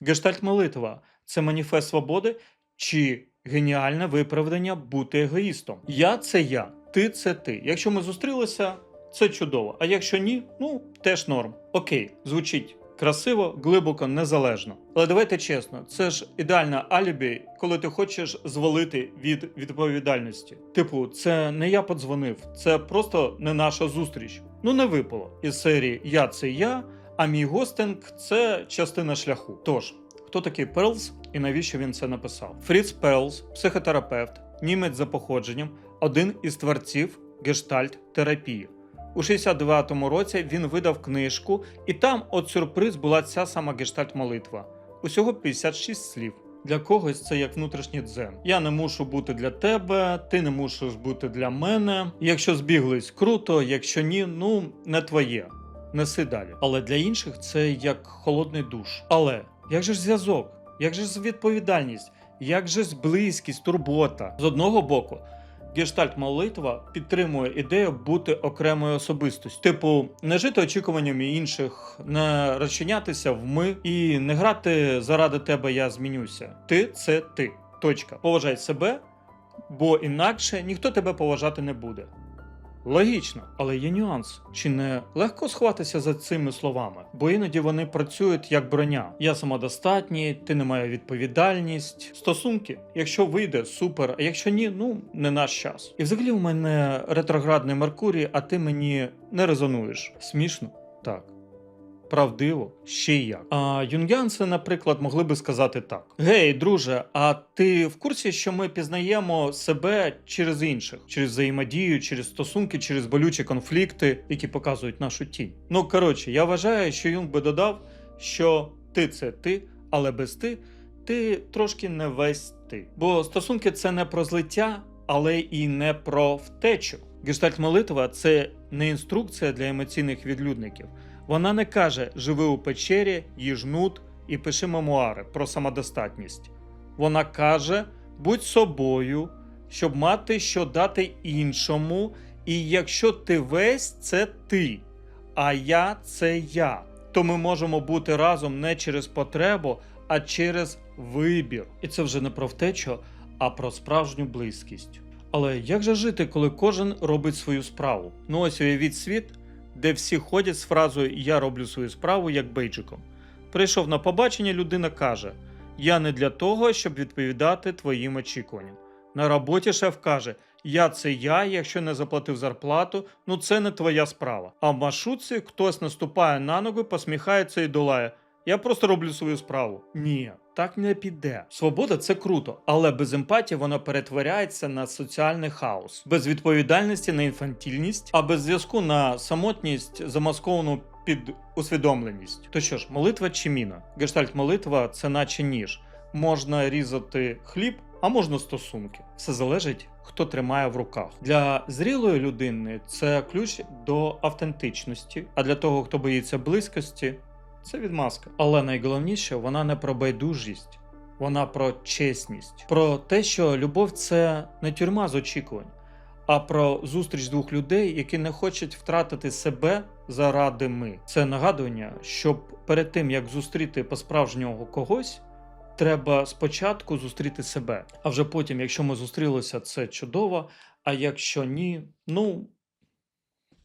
Гештальт-молитва це маніфест свободи чи геніальне виправдання бути егоїстом. Я це я, ти це ти. Якщо ми зустрілися, це чудово. А якщо ні, ну теж норм. Окей, звучить красиво, глибоко, незалежно. Але давайте чесно, це ж ідеальне алібі, коли ти хочеш звалити від відповідальності. Типу, це не я подзвонив, це просто не наша зустріч. Ну не випало. Із серії Я це я, а мій гостинг це частина шляху. Тож, хто такий Перлс і навіщо він це написав? Фріц Перлс, психотерапевт, німець за походженням, один із творців гештальт-терапії. У 69-му році він видав книжку, і там, от сюрприз, була ця сама гештальт-молитва. Усього 56 слів. Для когось це як внутрішній дзен. Я не мушу бути для тебе, ти не мусиш бути для мене. Якщо збіглись, круто, якщо ні, ну не твоє. Неси далі. Але для інших це як холодний душ. Але як же ж зв'язок? Як же ж відповідальність? Як же ж близькість, турбота? З одного боку, гештальт-молитва підтримує ідею бути окремою особистостю. Типу, не жити очікуваннями інших, не розчинятися в ми і не грати заради тебе я змінюся. Ти це ти. Точка. Поважай себе, бо інакше ніхто тебе поважати не буде. Логічно, але є нюанс. Чи не легко сховатися за цими словами? Бо іноді вони працюють як броня. Я самодостатній, ти не має відповідальність. Стосунки, якщо вийде, супер, а якщо ні, ну не наш час. І взагалі у мене ретроградний Меркурій, а ти мені не резонуєш. Смішно? Так. Правдиво, ще й як. А юнгіанці, наприклад, могли би сказати так: Гей, друже, а ти в курсі, що ми пізнаємо себе через інших, через взаємодію, через стосунки, через болючі конфлікти, які показують нашу тінь. Ну коротше, я вважаю, що Юнг би додав, що ти це ти, але без ти ти трошки не весь ти. Бо стосунки це не про злиття, але і не про втечу. Гештальт-молитва це не інструкція для емоційних відлюдників. Вона не каже живи у печері, їж нут і пиши мемуари про самодостатність. Вона каже будь собою, щоб мати що дати іншому, і якщо ти весь це ти, а я це я, то ми можемо бути разом не через потребу, а через вибір. І це вже не про втечу, а про справжню близькість. Але як же жити, коли кожен робить свою справу? Ну ось уявіть світ, де всі ходять з фразою Я роблю свою справу як бейджиком. Прийшов на побачення, людина каже: Я не для того, щоб відповідати твоїм очікуванням. На роботі шеф каже: Я це я, якщо не заплатив зарплату, ну це не твоя справа. А в маршрутці хтось наступає на ногу, посміхається і долає. Я просто роблю свою справу. Ні, так не піде. Свобода це круто, але без емпатії вона перетворяється на соціальний хаос, без відповідальності на інфантільність, а без зв'язку на самотність, замасковану під усвідомленість. То що ж, молитва чи міна? Гештальт-молитва це наче ніж. Можна різати хліб, а можна стосунки. Все залежить, хто тримає в руках. Для зрілої людини це ключ до автентичності, а для того, хто боїться близькості, це відмазка. Але найголовніше, вона не про байдужість, вона про чесність, про те, що любов це не тюрма з очікувань, а про зустріч двох людей, які не хочуть втратити себе заради ми. Це нагадування, щоб перед тим як зустріти по-справжнього когось. Треба спочатку зустріти себе, а вже потім, якщо ми зустрілися, це чудово. А якщо ні, ну